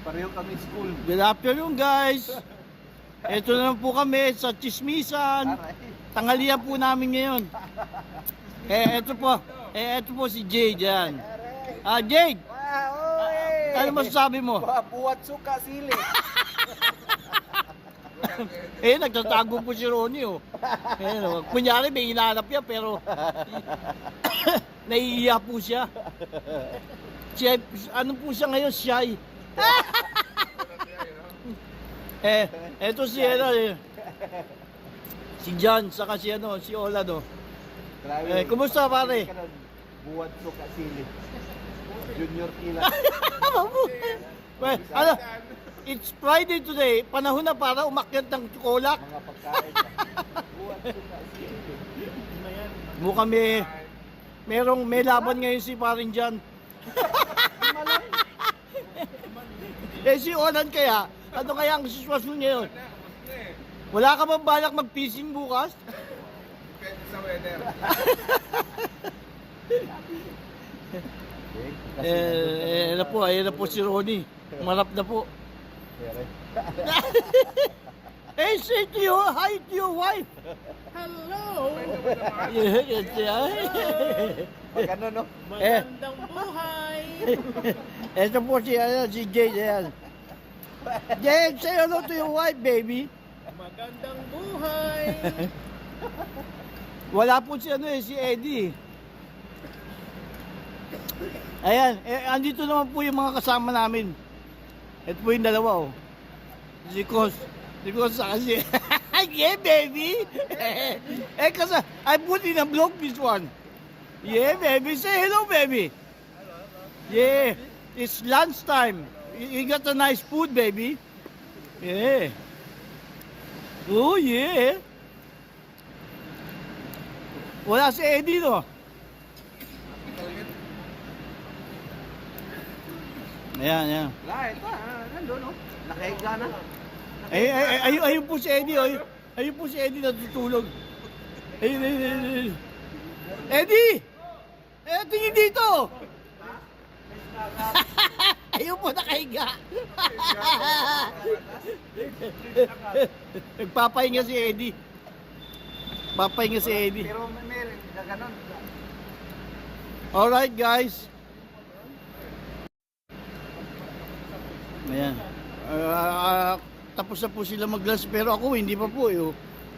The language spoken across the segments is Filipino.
Pareho kami school. Good afternoon guys. Ito na po kami sa Chismisan. Tanghalian po namin ngayon. Eh, ito po. Eh, ito po si Jade yan. Ah, Jade, ano masasabi mo? Buhat- suka sili. Eh, nagtatago po si Ronnie, oh. Eh, no. Kunyari, may hinahanap niya, pero naiiya po siya. siya. Ano po siya ngayon? Shy. eh, eto si, ano, eh, si John, saka si, ano, si Ola, no. Eh, kumusta, pare? Ka nun. Buhat suka sili. Junior kila. well, ano, it's Friday today. Panahon na para umakyat ng kolak. Mga pagkain. Buhat suka sili. Mukhang may, merong, may laban ngayon si parin John. Eh si Olan kaya, ano kaya ang sitwasyon ngayon? Wala ka bang balak mag-fishing bukas? Depende sa weather. Eh, eh, na po, ayun na po si Ronnie. Marap na po. Eh, say to your, hi to your wife. Hello! Yeah, yes, ano, no? Eh. Magandang buhay! Ito po si, ano, si Jade, ayan. Jade, say hello to your wife, baby. Magandang buhay! Wala po si ano eh, si Eddie. Ayan, eh, andito naman po yung mga kasama namin. Ito po yung dalawa oh. Si Cos. Si Cos sa kasi. yeah, baby! eh, kasi, I put in a vlog this one. Yeah, baby. Say hello, baby. Yeah. It's lunchtime. You, got a nice food, baby. Yeah. Oh, yeah. Wala si Eddie, no? Ayan, ayan. Wala, ito. ah, Nandun, no? Nakahiga na. Ay, ay, ay, ayun, ayun po si Eddie, oh. Ayun, po si Eddie natutulog. Ayun, ayun, ayun. Eddie! Eh, tingin dito! ayun po nakahiga. Nagpapahinga si Eddie. Papahinga si Eddie. Pero may gaganon. Alright guys. Ayan. Ah, ah, tapos na po sila mag-lunch pero ako hindi pa po eh. oh.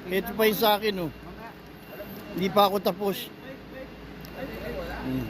Ito pa yung sa akin oh. Hindi pa ako tapos. Hmm.